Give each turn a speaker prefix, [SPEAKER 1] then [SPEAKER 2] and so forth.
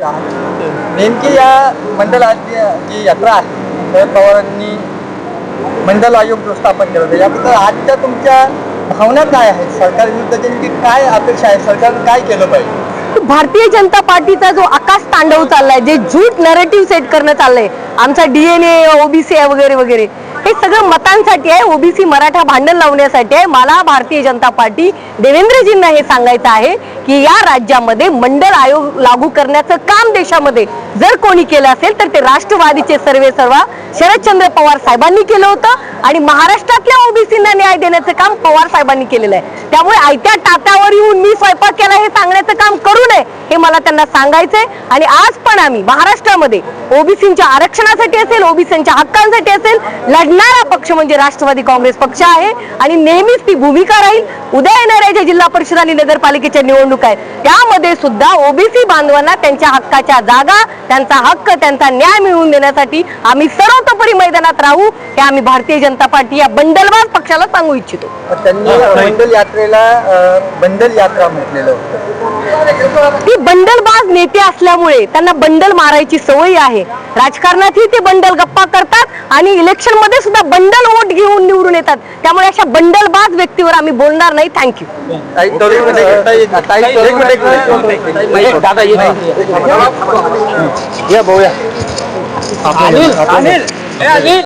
[SPEAKER 1] नेमकी या मंडळाची जी यात्रा आहे शरद पवारांनी मंडल आयोग जो स्थापन केलं होतं याबद्दल आजच्या तुमच्या भावना काय आहेत? सरकार विरुद्ध नेमकी काय अपेक्षा आहे? सरकारनं काय केलं पाहिजे?
[SPEAKER 2] भारतीय जनता पार्टीचा जो आकाश तांडव चाललाय जे झूट नरेटिव्ह सेट करणं चाललंय आमचा डीएनए ओबीसी आहे वगैरे वगैरे हे सगळं मतांसाठी आहे ओबीसी मराठा भांडण लावण्यासाठी आहे. मला भारतीय जनता पार्टी देवेंद्रजींना हे सांगायचं आहे की या राज्यामध्ये मंडळ आयोग लागू करण्याचं काम देशामध्ये जर कोणी केलं असेल तर ते राष्ट्रवादीचे सर्वे सर्वा शरदचंद्र पवार साहेबांनी केलं होतं आणि महाराष्ट्रातल्या ओबीसींना न्याय देण्याचं काम पवार साहेबांनी केलेलं आहे. त्यामुळे आयत्या टाटावर येऊन मी स्वयंपाक केला काम करू नये. हे मला त्यांना सांगायचंय. आणि आज पण आम्ही महाराष्ट्रामध्ये ओबीसींच्या आरक्षणासाठी असेल ओबीसींच्या हक्कांसाठी असेल लढणारा पक्ष म्हणजे राष्ट्रवादी काँग्रेस पक्ष आहे. आणि नेहमीच ती भूमिका राहील. उद्या येणाऱ्या ज्या जिल्हा परिषद आणि नगरपालिकेच्या निवडणूक आहेत त्यामध्ये सुद्धा ओबीसी बांधवांना त्यांच्या हक्काच्या जागा त्यांचा हक्क त्यांचा न्याय मिळवून देण्यासाठी आम्ही सर्वतोपरी मैदानात राहू हे आम्ही भारतीय जनता पार्टी या बंडलबाज पक्षाला सांगू इच्छितो.
[SPEAKER 1] त्यांनी मंडल यात्रेला बंडल यात्रा म्हटलेलं होतं.
[SPEAKER 2] ती बंडलबाज नेते असल्यामुळे त्यांना बंडल मारायची सवय आहे. राजकारणातही ते बंडल गप्पा करतात आणि इलेक्शनमध्ये सुद्धा बंडल वोट घेऊन निवडून येतात. त्यामुळे अशा बंडलबाज व्यक्तीवर आम्ही बोलणार नाही. थँक्यू
[SPEAKER 3] दादा ये